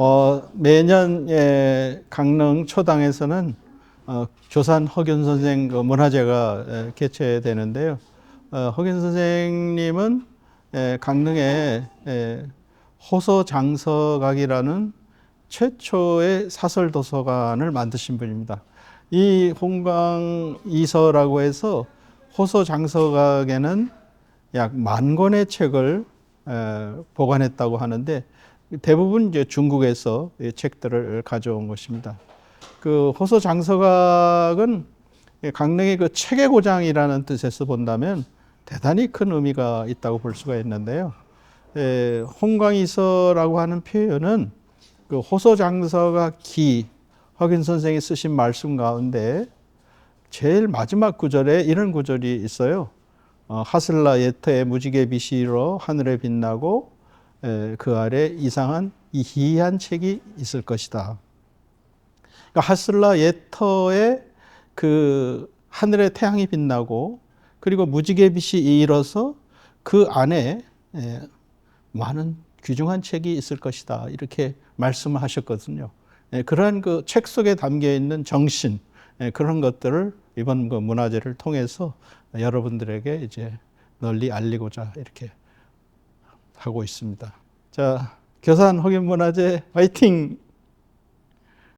어, 매년 예, 강릉 초당에서는 어, 조산 허균 선생 그 문화제가 예, 개최되는데요. 어, 허균 선생님은 예, 강릉에 예, 호서 장서각이라는 최초의 사설 도서관을 만드신 분입니다. 이 홍강 이서라고 해서 호서 장서각에는 약 만 권의 책을 에, 보관했다고 하는데 대부분 이제 중국에서 이 책들을 가져온 것입니다. 그 호서 장서각은 강릉의 그 책의 고장이라는 뜻에서 본다면 대단히 큰 의미가 있다고 볼 수가 있는데요. 에, 홍광이서라고 하는 표현은 그 호서 장서각 기 허균 선생이 쓰신 말씀 가운데 제일 마지막 구절에 이런 구절이 있어요. 어, 하슬라 예터의 무지개 빛이로 하늘에 빛나고 에, 그 아래 이상한 이 희한 책이 있을 것이다. 그러니까 하슬라 예터의 그 하늘에 태양이 빛나고 그리고 무지개 빛이 일어서 그 안에 에, 많은 귀중한 책이 있을 것이다. 이렇게 말씀을 하셨거든요. 예, 그러한 그 책 속에 담겨 있는 정신 예, 그런 것들을 이번 그 문화제를 통해서 여러분들에게 이제 널리 알리고자 이렇게 하고 있습니다. 자, 교산 혹인 문화제 화이팅!